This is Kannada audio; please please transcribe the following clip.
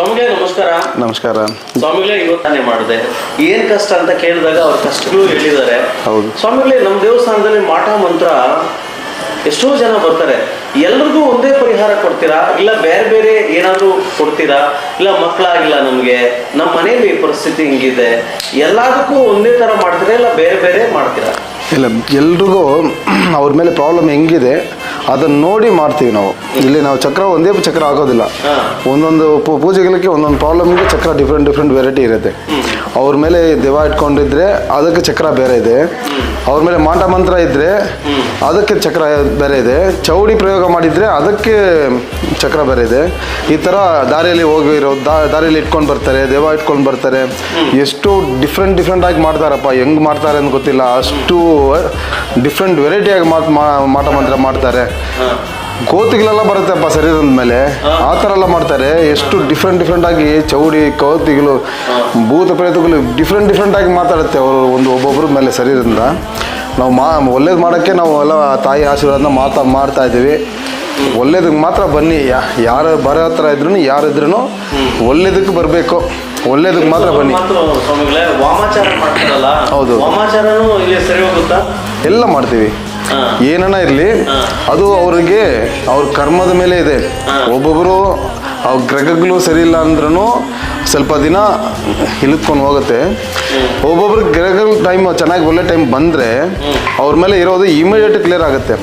ಸ್ವಾಮಿಗಳೇ ನಮಸ್ಕಾರ. ನಮಸ್ಕಾರ. ಸ್ವಾಮಿಗಳೇ ಇವತ್ತಾನೆ ಮಾಡಿದೆ. ಏನ್ ಕಷ್ಟ ಅಂತ ಕೇಳಿದಾಗ ಅವ್ರ ಕಷ್ಟಗಳು ಹೇಳಿದ್ದಾರೆ. ಹೌದು. ಸ್ವಾಮಿಗಳೇ ನಮ್ಮ ದೇವಸ್ಥಾನದಲ್ಲಿ ಮಾಟ ಮಂತ್ರ ಎಷ್ಟೋ ಜನ ಬರ್ತಾರೆ. ಎಲ್ರಿಗೂ ಒಂದೇ ಪರಿಹಾರ ಕೊಡ್ತೀರಾ? ಇಲ್ಲ ಬೇರೆ ಬೇರೆ ಏನಾದರೂ ಕೊಡ್ತೀರಾ? ಇಲ್ಲ ಮಕ್ಕಳಾಗಿಲ್ಲ ನಮಗೆ. ನಮ್ಮ ಮನೇಲಿ ಪರಿಸ್ಥಿತಿ ಹಿಂಗಿದೆ. ಎಲ್ಲದಕ್ಕೂ ಒಂದೇ ಥರ ಮಾಡ್ತೀರಾ? ಇಲ್ಲ ಬೇರೆ ಬೇರೆ ಮಾಡ್ತೀರಾ? ಇಲ್ಲ ಎಲ್ರಿಗೂ ಅವ್ರ ಮೇಲೆ ಪ್ರಾಬ್ಲಮ್ ಹೆಂಗಿದೆ? ಅದನ್ನ ನೋಡಿ ಮಾಡ್ತೀವಿ ನಾವು. ಇಲ್ಲಿ ನಾವು ಚಕ್ರ ಒಂದೇ ಚಕ್ರ ಆಗೋದಿಲ್ಲ. ಒಂದೊಂದು ಪೂ- ಪೂಜೆಗಳಿಗೆ ಒಂದೊಂದು ಪ್ರಾಬ್ಲಮ್ಗೆ ಚಕ್ರ ಡಿಫ್ರೆಂಟ್ ಡಿಫ್ರೆಂಟ್ ವೆರೈಟಿ ಇರುತ್ತೆ. ಅವ್ರ ಮೇಲೆ ದೇವ ಇಟ್ಕೊಂಡಿದ್ರೆ ಅದಕ್ಕೆ ಚಕ್ರ ಬೇರೆ ಇದೆ. ಅವ್ರ ಮೇಲೆ ಮಾಟ ಮಂತ್ರ ಇದ್ರೆ ಅದಕ್ಕೆ ಚಕ್ರ ಬೇರೆ ಇದೆ. ಚೌಡಿ ಪ್ರಯೋಗ ಮಾಡಿದ್ರೆ ಅದಕ್ಕೆ ಚಕ್ರ ಬೇರೆ ಇದೆ. ಈ ಥರ ದಾರಿಯಲ್ಲಿ ಹೋಗಿರೋ ದಾ- ದಾರಿಯಲ್ಲಿ ಇಟ್ಕೊಂಡು ಬರ್ತಾರೆ ದೇವ ಇಟ್ಕೊಂಡು ಬರ್ತಾರೆ. ಎಷ್ಟು ಡಿಫ್ರೆಂಟ್ ಡಿಫ್ರೆಂಟ್ ಆಗಿ ಮಾಡ್ತಾರಪ್ಪ ಹೆಂಗ್ ಮಾಡ್ತಾರೆ ಅಂತ ಗೊತ್ತಿಲ್ಲ. ಅಷ್ಟು ಡಿಫ್ರೆಂಟ್ ವೆರೈಟಿಯಾಗಿ ಮಾಟ ಮಂತ್ರ ಮಾಡ್ತಾರೆ. ಕೋತಿಗಳೆಲ್ಲ ಬರುತ್ತಪ್ಪ ಶರೀರದ ಮೇಲೆ. ಆ ಥರ ಎಲ್ಲ ಮಾಡ್ತಾರೆ. ಎಷ್ಟು ಡಿಫ್ರೆಂಟ್ ಡಿಫ್ರೆಂಟ್ ಆಗಿ ಚೌಡಿ ಕೋತಿಗಳು ಭೂತ ಪ್ರೇತಗಳು ಡಿಫ್ರೆಂಟ್ ಡಿಫ್ರೆಂಟ್ ಆಗಿ ಮಾತಾಡುತ್ತೆ ಅವರು ಒಂದು ಒಬ್ಬೊಬ್ಬರ ಮೇಲೆ ಶರೀರದಿಂದ ನಾವು ಮಾ ಒಳ್ಳೇದು ಮಾಡೋಕ್ಕೆ ನಾವು ಎಲ್ಲ ತಾಯಿ ಆಶೀರ್ವಾದನ ಮಾತಾ ಮಾಡ್ತಾ ಇದ್ದೀವಿ. ಒಳ್ಳೇದಕ್ಕೆ ಮಾತ್ರ ಬನ್ನಿ. ಯಾ- ಯಾರು ಬರೋ ಹತ್ರ ಇದ್ರು ಯಾರಿದ್ರು ಒಳ್ಳೇದಕ್ಕೆ ಬರಬೇಕು. ಒಳ್ಳೇದಕ್ಕೆ ಮಾತ್ರ ಬನ್ನಿ. ಹೌದು. ಎಲ್ಲ ಮಾಡ್ತೀವಿ. ಏನನ್ನ ಇರಲಿ? ಅದು ಅವರಿಗೆ ಅವ್ರ ಕರ್ಮದ ಮೇಲೆ ಇದೆ. ಒಬ್ಬೊಬ್ಬರು ಅವ್ರ ಗ್ರಹಗಳು ಸರಿ ಇಲ್ಲ ಅಂದ್ರೂ ಸ್ವಲ್ಪ ದಿನ ಇಳಿದ್ಕೊಂಡು ಹೋಗುತ್ತೆ. ಒಬ್ಬೊಬ್ರು ಗ್ರಹಗಳ ಟೈಮ್ ಚೆನ್ನಾಗಿ ಒಳ್ಳೆ ಟೈಮ್ ಬಂದರೆ ಅವ್ರ ಮೇಲೆ ಇರೋದು ಇಮಿಡಿಯೇಟ್ ಕ್ಲಿಯರ್ ಆಗುತ್ತೆ.